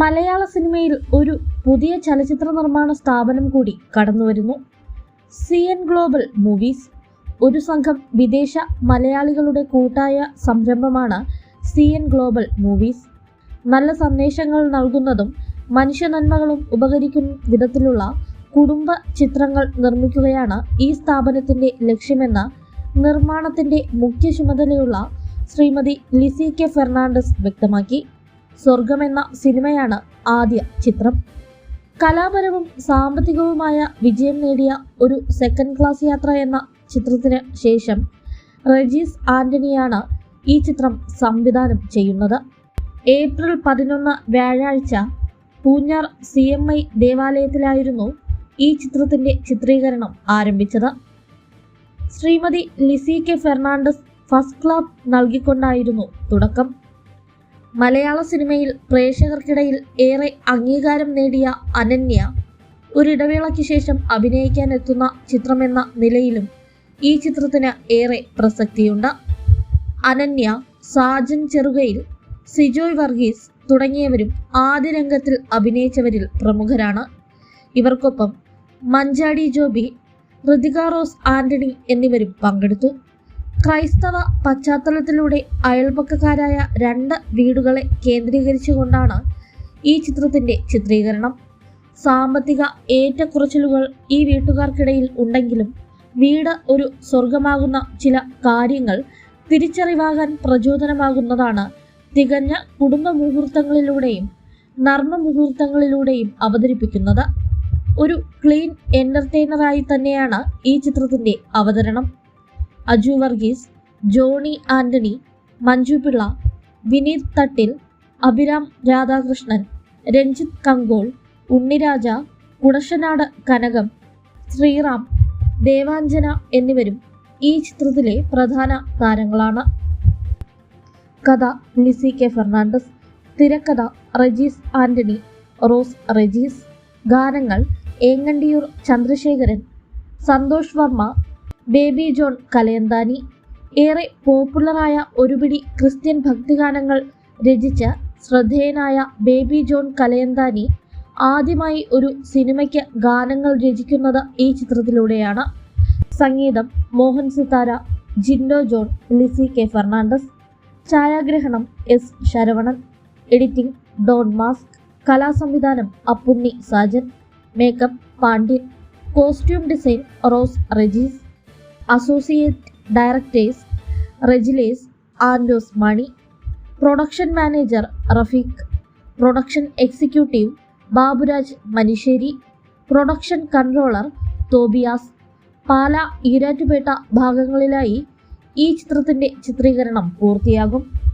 മലയാള സിനിമയിൽ ഒരു പുതിയ ചലച്ചിത്ര നിർമ്മാണ സ്ഥാപനം കൂടി കടന്നുവരുന്നു. സി എൻ ഗ്ലോബൽ മൂവീസ് ഒരു സംഘം വിദേശ മലയാളികളുടെ കൂട്ടായ സംരംഭമാണ് സി എൻ ഗ്ലോബൽ മൂവീസ്. നല്ല സന്ദേശങ്ങൾ നൽകുന്നതും മനുഷ്യ നന്മകളും ഉപകരിക്കുന്ന വിധത്തിലുള്ള കുടുംബ ചിത്രങ്ങൾ നിർമ്മിക്കുകയാണ് ഈ സ്ഥാപനത്തിന്റെ ലക്ഷ്യമെന്ന് നിർമ്മാണത്തിന്റെ മുഖ്യ ചുമതലയുള്ള ശ്രീമതി ലിസി കെ ഫെർണാണ്ടസ് വ്യക്തമാക്കി. സ്വർഗം എന്ന സിനിമയാണ് ആദ്യ ചിത്രം. കലാപരവും സാമ്പത്തികവുമായ വിജയം നേടിയ ഒരു സെക്കൻഡ് ക്ലാസ് യാത്ര എന്ന ചിത്രത്തിന് ശേഷം റജീസ് ആന്റണിയാണ് ഈ ചിത്രം സംവിധാനം ചെയ്യുന്നത്. ഏപ്രിൽ പതിനൊന്ന് വ്യാഴാഴ്ച പൂഞ്ഞാർ സി എം ഐ ദേവാലയത്തിലായിരുന്നു ഈ ചിത്രത്തിന്റെ ചിത്രീകരണം ആരംഭിച്ചത്. Shrimati Lissy K Fernandez first class നൽകിക്കൊണ്ടായിരുന്നു തുടക്കം. മലയാള സിനിമയിൽ പ്രേക്ഷകർക്കിടയിൽ ഏറെ അംഗീകാരം നേടിയ അനന്യ ഒരിടവേളയ്ക്ക് ശേഷം അഭിനയിക്കാൻ എത്തുന്ന ചിത്രമെന്ന നിലയിലും ഈ ചിത്രത്തിന് ഏറെ പ്രസക്തിയുണ്ട്. അനന്യ സാജൻ ചെറുകയിൽ സിജോയ് വർഗീസ് തുടങ്ങിയവരും ആദ്യ രംഗത്തിൽ അഭിനയിച്ചവരിൽ പ്രമുഖരാണ്. ഇവർക്കൊപ്പം മഞ്ചാടി ജോബി ഋതിക റോസ് ആന്റണി എന്നിവരും പങ്കെടുത്തു. ക്രൈസ്തവ പശ്ചാത്തലത്തിലൂടെ അയൽപക്കക്കാരായ രണ്ട് വീടുകളെ കേന്ദ്രീകരിച്ചുകൊണ്ടാണ് ഈ ചിത്രത്തിന്റെ ചിത്രീകരണം. സാമ്പത്തിക ഏറ്റക്കുറച്ചിലുകൾ ഈ വീട്ടുകാർക്കിടയിൽ ഉണ്ടെങ്കിലും വീട് ഒരു സ്വർഗമാകുന്ന ചില കാര്യങ്ങൾ തിരിച്ചറിവാകാൻ പ്രചോദനമാകുന്നതാണ്. തികഞ്ഞ കുടുംബ മുഹൂർത്തങ്ങളിലൂടെയും നർമ്മ മുഹൂർത്തങ്ങളിലൂടെയും അവതരിപ്പിക്കുന്നത്. ഒരു ക്ലീൻ എന്റർടൈനറായി തന്നെയാണ് ഈ ചിത്രത്തിന്റെ അവതരണം. അജു വർഗീസ് ജോണി ആന്റണി മഞ്ജു പിള്ള വിനീത് തട്ടിൽ അഭിരാം രാധാകൃഷ്ണൻ രഞ്ജിത്ത് കങ്കോൾ ഉണ്ണിരാജ കുടശനാട് കനകം ശ്രീറാം ദേവാഞ്ജന എന്നിവരും ഈ ചിത്രത്തിലെ പ്രധാന താരങ്ങളാണ്. കഥ ലിസി കെ ഫെർണാണ്ടസ് തിരക്കഥ റജീസ് ആന്റണി റോസ് റജീസ് ഗാനങ്ങൾ ഏങ്ങണ്ടിയൂർ ചന്ദ്രശേഖരൻ സന്തോഷ് വർമ്മ ബേബി ജോൺ കലയന്താനി ഏറെ പോപ്പുലറായ ഒരുപിടി ക്രിസ്ത്യൻ ഭക്തിഗാനങ്ങൾ രചിച്ച ശ്രദ്ധേയനായ ബേബി ജോൺ കലയന്താനി ആദ്യമായി ഒരു സിനിമയ്ക്ക് ഗാനങ്ങൾ രചിക്കുന്നത് ഈ ചിത്രത്തിലൂടെയാണ്. സംഗീതം മോഹൻ സിത്താര ജിൻഡോ ജോൺ ലിസി കെ ഫെർണാണ്ടസ് ഛായാഗ്രഹണം എസ് ശരവണൻ എഡിറ്റിംഗ് ഡോൺ മാസ്ക് കലാസംവിധാനം Appunni Sajan makeup Pandian costume design Rose Regis associate directors റെജിലേസ് ആൻഡോസ് Mani production manager Rafeeq production executive Baburaj Manisseri production controller Thobias. Pala Erattupetta ഭാഗങ്ങളിലായി ഈ ചിത്രത്തിന്റെ ചിത്രീകരണം പൂർത്തിയാകും.